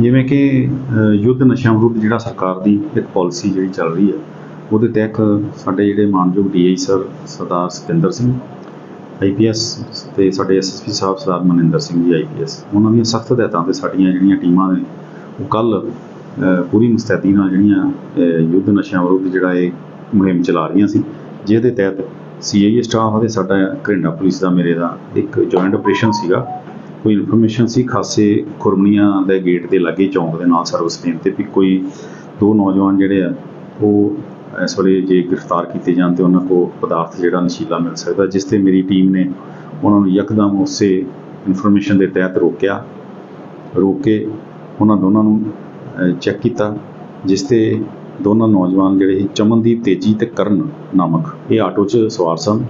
ਜਿਵੇਂ ਕਿ ਯੁੱਧ ਨਸ਼ਿਆਂ ਵਿਰੁੱਧ ਜਿਹੜਾ ਸਰਕਾਰ ਦੀ ਇੱਕ ਪਾਲਿਸੀ ਜਿਹੜੀ ਚੱਲ ਰਹੀ ਹੈ, ਉਹਦੇ ਤਹਿਤ ਸਾਡੇ ਜਿਹੜੇ ਮਾਨਯੋਗ DI sir Sardar Satinder Singh IPS ਤੇ ਸਾਡੇ ਐਸਐਸਪੀ ਸਾਹਿਬ ਸਰਦਾਰ ਮਨਿੰਦਰ ਸਿੰਘ ਜੀ ਆਈਪੀਐਸ ਉਹਨਾਂ ਦੀਆਂ ਸਖਤ ਹਦਾਇਤਾਂ ਤੇ ਸਾਡੀਆਂ ਜਿਹੜੀਆਂ ਟੀਮਾਂ ਨੇ, ਉਹ ਕੱਲ ਪੂਰੀ ਮੁਸਤੈਦੀ ਨਾਲ ਜਿਹੜੀਆਂ ਯੁੱਧ ਨਸ਼ਿਆਂ ਵਿਰੁੱਧ ਜਿਹੜਾ ਇਹ ਮੁਹਿੰਮ ਚਲਾ ਰਹੀਆਂ ਸੀ, ਜਿਹਦੇ ਤਹਿਤ ਸੀਆਈਏ ਸਟਾਫ ਅਤੇ ਸਾਡਾ ਘਰਿੰਡਾ ਪੁਲਿਸ ਦਾ ਮੇਰੇ ਦਾ ਇੱਕ ਜੁਆਇੰਟ ਆਪਰੇਸ਼ਨ ਸੀਗਾ ਕੋਈ ਇਨਫੋਰਮੇਸ਼ਨ ਸੀ ਖਾਸੇ ਖੁਰਮਣੀਆਂ ਦੇ ਗੇਟ ਦੇ ਲਾਗੇ ਚੌਂਕ ਦੇ ਨਾਲ ਸਰਵਿਸ ਦੇਣ ਤੇ ਵੀ ਕੋਈ ਦੋ ਨੌਜਵਾਨ ਜਿਹੜੇ ਆ, ਉਹ ਇਸ ਵੇਲੇ ਜੇ ਗ੍ਰਿਫਤਾਰ ਕੀਤੇ ਜਾਣ ਤੇ ਉਹਨਾਂ ਕੋਲ ਪਦਾਰਥ ਜਿਹੜਾ ਨਸ਼ੀਲਾ ਮਿਲ ਸਕਦਾ, ਜਿਸ ਤੇ ਮੇਰੀ ਟੀਮ ਨੇ ਉਹਨਾਂ ਨੂੰ ਯਕਦਮ ਉਸੇ ਇਨਫੋਰਮੇਸ਼ਨ ਦੇ ਤਹਿਤ ਰੋਕਿਆ। ਰੋਕ ਕੇ ਉਹਨਾਂ ਦੋਨਾਂ ਨੂੰ ਚੈੱਕ ਕੀਤਾ, ਜਿਸ ਤੇ ਦੋਨਾਂ ਨੌਜਵਾਨ ਜਿਹੜੇ ਸੀ, ਚਮਨਦੀਪ ਤੇਜੀ ਤੇ ਕਰਨ ਨਾਮਕ, ਇਹ ਆਟੋ 'ਚ ਸਵਾਰ ਸਨ।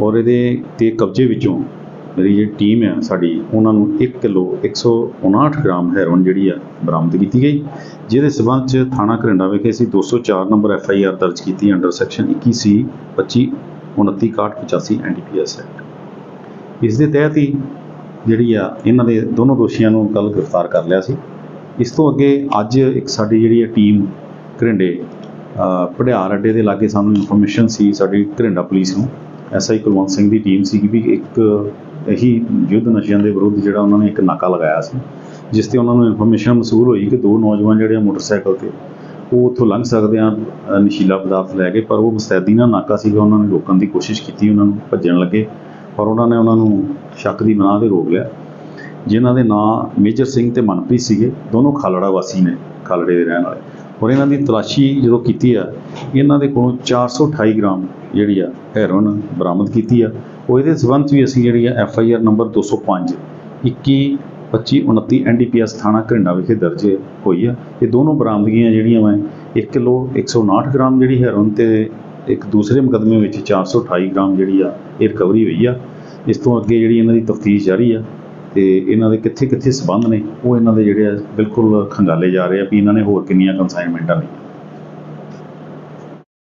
ਔਰ ਇਹਦੇ ਤੇ ਕਬਜ਼ੇ ਵਿੱਚੋਂ ਮੇਰੀ ਜਿਹੜੀ ਟੀਮ ਹੈ ਸਾਡੀ ਉਹਨਾਂ ਨੂੰ 1 ਕਿਲੋ 159 ਗ੍ਰਾਮ ਹੈਰੋਇਨ ਜਿਹੜੀ ਆ ਬਰਾਮਦ ਕੀਤੀ ਗਈ। ਜਿਹਦੇ ਸਬੰਧ ਚ ਥਾਣਾ ਘਰਿੰਡਾ ਵਿਖੇ ਅਸੀਂ 204 ਨੰਬਰ ਐਫ ਆਈ ਆਰ ਦਰਜ ਕੀਤੀ under section 21 C 25 29 85 NDPS act ਇਸ ਦੇ ਤਹਿਤ ਹੀ ਜਿਹੜੀ ਆ ਇਹਨਾਂ ਦੇ ਦੋਨੋਂ ਦੋਸ਼ੀਆਂ ਨੂੰ ਕੱਲ ਗ੍ਰਿਫਤਾਰ ਕਰ ਲਿਆ ਸੀ। ਇਸ ਤੋਂ ਅੱਗੇ ਅੱਜ ਇੱਕ ਸਾਡੀ ਜਿਹੜੀ ਆ ਟੀਮ ਘਰਿੰਡੇ ਅ, ਪੜਿਆਰ ਅੱਡੇ ਦੇ ਲਾਗੇ ਸਾਨੂੰ ਇਨਫੋਰਮੇਸ਼ਨ ਸੀ ਸਾਡੀ ਘਰਿੰਡਾ ਪੁਲਿਸ ਨੂੰ। ਐਸਆਈ ਕੁਲਵੰਤ ਸਿੰਘ ਦੀ ਟੀਮ ਸੀ ਵੀ ਇੱਕ ਇਹੀ ਯੁੱਧ ਨਸ਼ਿਆਂ ਦੇ ਵਿਰੁੱਧ ਜਿਹੜਾ ਉਹਨਾਂ ਨੇ ਇੱਕ ਨਾਕਾ ਲਗਾਇਆ ਸੀ, ਜਿਸ ਤੇ ਉਹਨਾਂ ਨੂੰ ਇਨਫੋਰਮੇਸ਼ਨ ਮਸੂਲ ਹੋਈ ਕਿ ਦੋ ਨੌਜਵਾਨ ਜਿਹੜੇ ਆ ਮੋਟਰਸਾਈਕਲ ਤੇ, ਉਹ ਉੱਥੋਂ ਲੰਘ ਸਕਦੇ ਆ ਨਸ਼ੀਲਾ ਪਦਾਰਥ ਲੈ ਕੇ, ਪਰ ਉਹ ਮੁਸਤੈਦੀ ਨਾਲ ਨਾਕਾ ਸੀਗਾ, ਉਹਨਾਂ ਨੇ ਰੋਕਣ ਦੀ ਕੋਸ਼ਿਸ਼ ਕੀਤੀ, ਉਹਨਾਂ ਨੂੰ ਭੱਜਣ ਲੱਗੇ, ਪਰ ਉਹਨਾਂ ਨੇ ਉਹਨਾਂ ਨੂੰ ਸ਼ੱਕ ਦੀ ਬਣਾ ਤੇ ਰੋਕ ਲਿਆ। ਜਿਨ੍ਹਾਂ ਦੇ ਨਾਂ ਮੇਜਰ ਸਿੰਘ ਤੇ ਮਨਪ੍ਰੀਤ ਸੀਗੇ, ਦੋਨੋਂ ਖਾਲੜਾ ਵਾਸੀ ਨੇ, ਖਾਲੜੇ ਦੇ ਰਹਿਣ ਵਾਲੇ। ਔਰ ਇਹਨਾਂ ਦੀ ਤਲਾਸ਼ੀ ਜਦੋਂ ਕੀਤੀ ਆ, ਇਹਨਾਂ ਦੇ ਕੋਲੋਂ 428 ਗ੍ਰਾਮ ਜਿਹੜੀ ਆ ਹੈਰੋਇਨ ਬਰਾਮਦ ਕੀਤੀ ਆ ਉਹ ਇਹਦੇ ਸਬੰਧ ਵੀ ਅਸੀਂ ਜਿਹੜੀ ਆ F I R number 205 21 25 29 NDPS ਥਾਣਾ ਘਰਿੰਡਾ ਵਿਖੇ ਦਰਜ ਹੋਈ ਆ। ਇਹ ਦੋਨੋਂ ਬਰਾਮਦਗੀਆਂ ਜਿਹੜੀਆਂ ਵਾ 1 ਕਿਲੋ 159 ਗ੍ਰਾਮ ਜਿਹੜੀ ਹੈਰੋਇਨ ਤੇ ਇੱਕ ਦੂਸਰੇ ਮੁਕਦਮੇ ਵਿੱਚ 428 ਗ੍ਰਾਮ ਜਿਹੜੀ ਆ ਇਹ ਰਿਕਵਰੀ ਹੋਈ ਆ। ਇਸ ਤੋਂ ਅੱਗੇ ਜਿਹੜੀ ਇਹਨਾਂ ਦੀ ਤਫਤੀਸ਼ ਜਾਰੀ ਆ ਤੇ ਇਹਨਾਂ ਦੇ ਕਿੱਥੇ ਕਿੱਥੇ ਸਬੰਧ ਨੇ, ਉਹ ਇਹਨਾਂ ਦੇ ਜਿਹੜੇ ਆ ਬਿਲਕੁਲ ਖੰਗਾਲੇ ਜਾ ਰਹੇ ਆ ਵੀ ਇਹਨਾਂ ਨੇ ਹੋਰ ਕਿੰਨੀਆਂ ਕੰਸਾਈਨਮੈਂਟਾਂ ਲਈਆਂ।